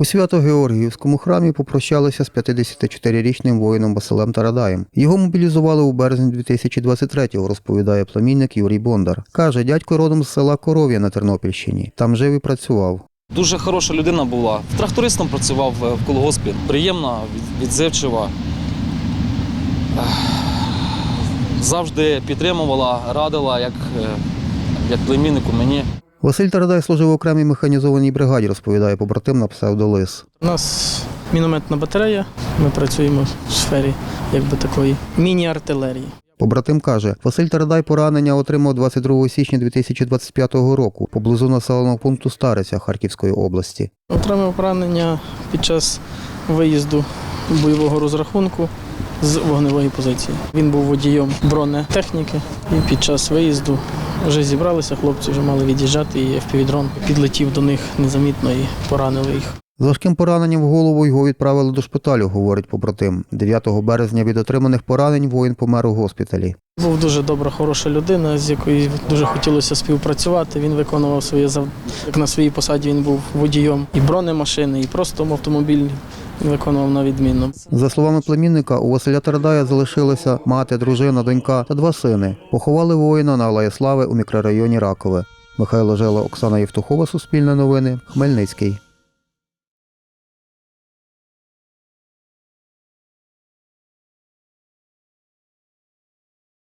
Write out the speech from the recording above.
У Свято-Георгіївському храмі попрощалися з 54-річним воїном Василем Тарадаєм. Його мобілізували у березні 2023-го, розповідає племінник Юрій Бондар. Каже, дядько родом з села Коров'я на Тернопільщині. Там жив і працював. Дуже хороша людина була. Трактористом працював е, в колгоспі. Приємна, відзивчива. Завжди підтримувала, радила, як, е, як племіннику мені. Василь Тарадай служив в окремій механізованій бригаді, розповідає побратим на псевдолис. У нас мінометна батарея. Ми працюємо в сфері якби такої міні-артилерії. Побратим каже, Василь Тарадай поранення отримав 22 січня 2025 року поблизу населеного пункту Стариця Харківської області. Отримав поранення під час виїзду бойового розрахунку з вогневої позиції. Він був водієм бронетехніки і під час виїзду вже зібралися, хлопці вже мали від'їжджати, і FPV-дрон підлетів до них незамітно і поранили їх. З важким пораненням в голову його відправили до шпиталю, говорить побратим. 9 березня від отриманих поранень воїн помер у госпіталі. Був дуже добра, хороша людина, з якою дуже хотілося співпрацювати. Він виконував своє зав... на своїй посаді. Він був водієм і бронемашини, і просто автомобіль виконував на відмінно. За словами племінника, у Василя Тарадая залишилися мати, дружина, донька та два сини. Поховали воїна на Алеї Слави у мікрорайоні Ракове. Михайло Жела, Оксана Євтухова, Суспільне новини, Хмельницький.